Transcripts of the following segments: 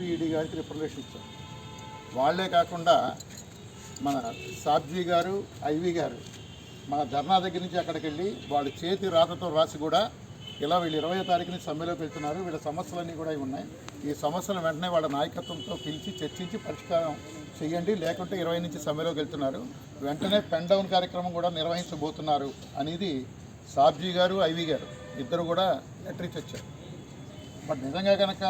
CP గారికి representation ఇచ్చారు. వాళ్ళే కాకుండా మన సాబ్జీ గారు ఐవి గారు మన ధర్నా దగ్గర నుంచి అక్కడికి వెళ్ళి వాళ్ళు చేతి రాతతో రాసి కూడా ఇలా వీళ్ళు ఇరవై తారీఖుని సమ్మెలోకి వెళ్తున్నారు వీళ్ళ సమస్యలన్నీ కూడా ఉన్నాయి. ఈ సమస్యలు వెంటనే వాళ్ళ నాయకత్వంతో పిలిచి చర్చించి పరిష్కారం చేయండి. లేకుంటే ఇరవై నుంచి సమ్మెలోకి వెళ్తున్నారు. వెంటనే పెన్ డౌన్ కార్యక్రమం కూడా నిర్వహించబోతున్నారు అనేది సాబ్జీ గారు ఐవి గారు ఇద్దరు కూడా లెటర్ ఇచ్చి వచ్చారు బట్ నిజంగా కనుక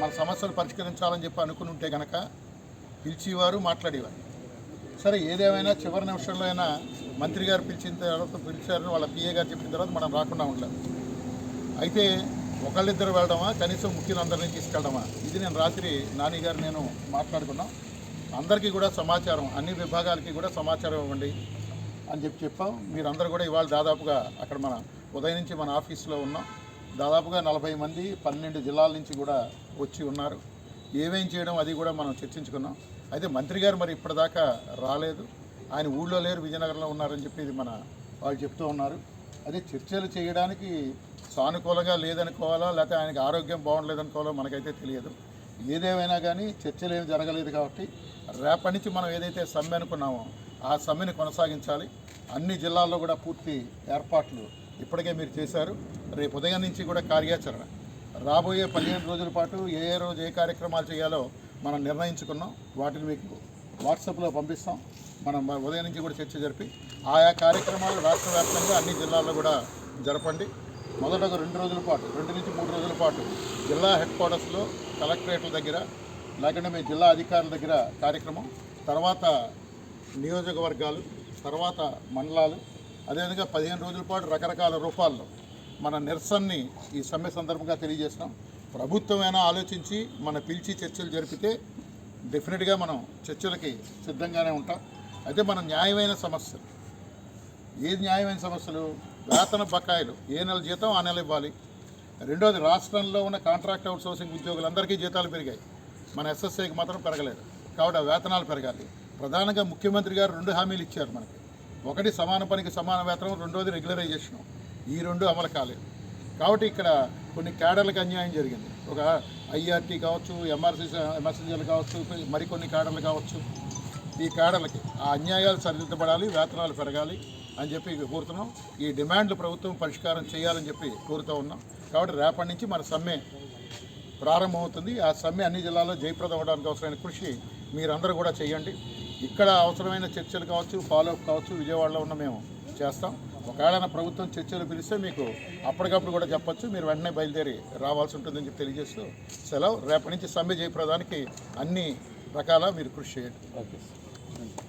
మన సమస్యలు పరిష్కరించాలని చెప్పి అనుకుని ఉంటే కనుక పిలిచేవారు మాట్లాడేవారు. సరే ఏదేమైనా చివరి నిమిషంలో అయినా మంత్రి గారు పిలిచిన తర్వాత పిలిచారని వాళ్ళ పిఏ గారు చెప్పిన తర్వాత మనం రాకుండా ఉండలేదు అయితే ఒకళ్ళిద్దరు వెళ్ళడమా కనీసం ముఖ్యులందరినీ తీసుకెళ్ళడమా? ఇది నేను రాత్రి నాని గారు నేను మాట్లాడుకున్నాం. అందరికీ కూడా సమాచారం అన్ని విభాగాలకి కూడా సమాచారం ఇవ్వండి అని చెప్పి చెప్పాం. మీరందరూ కూడా ఇవాళ దాదాపుగా అక్కడ మన ఉదయం నుంచి మన ఆఫీస్లో ఉన్నాం. దాదాపుగా నలభై మంది పన్నెండు జిల్లాల నుంచి కూడా వచ్చి ఉన్నారు. ఏమేం చేయడం అది కూడా మనం చర్చించుకున్నాం. అయితే మంత్రి గారు మరి ఇప్పటిదాకా రాలేదు. ఆయన ఊళ్ళో లేరు విజయనగరంలో ఉన్నారని చెప్పి మన వాళ్ళు చెప్తూ ఉన్నారు. అదే చర్చలు చేయడానికి సానుకూలంగా లేదనుకోవాలా లేకపోతే ఆయనకి ఆరోగ్యం బాగుండలేదనుకోవాలో మనకైతే తెలియదు. ఏదేమైనా కానీ చర్చలు ఏమి జరగలేదు కాబట్టి రేపటి నుంచి మనం ఏదైతే సమ్మె అనుకున్నామో ఆ సమ్మెను కొనసాగించాలి. అన్ని జిల్లాల్లో కూడా పూర్తి ఏర్పాట్లు ఇప్పటికే మీరు చేశారు. రేపు ఉదయం నుంచి కూడా కార్యాచరణ. రాబోయే పదిహేను రోజుల పాటు ఏ ఏ రోజు ఏ కార్యక్రమాలు చేయాలో మనం నిర్ణయించుకున్నాం. వాటిని మీకు వాట్సాప్లో పంపిస్తాం. మనం ఉదయం నుంచి కూడా చర్చ జరిపి ఆయా కార్యక్రమాలు రాష్ట్ర వ్యాప్తంగా అన్ని జిల్లాల్లో కూడా జరపండి. మొదట ఒక రెండు రోజుల పాటు రెండు నుంచి మూడు రోజుల పాటు జిల్లా హెడ్ క్వార్టర్స్లో కలెక్టరేట్ల దగ్గర లేకుంటే మీ జిల్లా అధికారుల దగ్గర కార్యక్రమం తర్వాత నియోజకవర్గాలు తర్వాత మండలాలు అదేవిధంగా పదిహేను రోజుల పాటు రకరకాల రూపాల్లో మన నిరసనని ఈ సమ్మె సందర్భంగా తెలియజేస్తున్నాం. ప్రభుత్వమైనా ఆలోచించి మన పిలిచి చర్చలు జరిపితే డెఫినెట్గా మనం చర్చలకి సిద్ధంగానే ఉంటాం. అయితే మన న్యాయమైన సమస్యలు. ఏది న్యాయమైన సమస్యలు? వేతన బకాయిలు. ఏ నెల జీతం ఆ నెల ఇవ్వాలి. రెండోది రాష్ట్రంలో ఉన్న కాంట్రాక్ట్ అవుట్ సోర్సింగ్ ఉద్యోగులందరికీ జీతాలు పెరిగాయి. మన ఎస్ఎస్ఐకి మాత్రం పెరగలేదు. కాబట్టి ఆ వేతనాలు పెరగాలి. ప్రధానంగా ముఖ్యమంత్రి గారు రెండు హామీలు ఇచ్చారు మనకి. ఒకటి సమాన పనికి సమాన వేతనం రెండోది రెగ్యులరైజేషన్ ఈ రెండు అమలు కాలేదు. కాబట్టి ఇక్కడ కొన్ని క్యాడర్లకు అన్యాయం జరిగింది. ఒక ఐఆర్టీ కావచ్చు ఎంఆర్సీ ఎంఎస్ఎన్జీలు కావచ్చు మరికొన్ని క్యాడర్లు కావచ్చు. ఈ క్యాడర్లకి ఆ అన్యాయాలు సరిదిద్దబడాలి వేతనాలు పెరగాలి అని చెప్పి కోరుతున్నాం. ఈ డిమాండ్లు ప్రభుత్వం పరిష్కారం చేయాలని చెప్పి కోరుతూ ఉన్నాం. కాబట్టి రేపటి నుంచి మన సమ్మె ప్రారంభమవుతుంది. ఆ సమ్మె అన్ని జిల్లాల్లో జయప్రదం అవడానికి అవసరమైన కృషి మీరందరూ కూడా చేయండి. ఇక్కడ అవసరమైన చర్చలు కావచ్చు ఫాలోఅప్ కావచ్చు విజయవాడలో ఉన్న మేము చేస్తాం. ఒకవేళ ప్రభుత్వం చర్చలు పిలిస్తే మీకు అప్పటికప్పుడు కూడా చెప్పచ్చు. మీరు వెంటనే బయలుదేరి రావాల్సి ఉంటుందని చెప్పి తెలియజేస్తూ సెలవు. రేపటి నుంచి సమ్మె జయప్రదానికి అన్ని రకాల మీరు కృషి చేయండి. ఓకే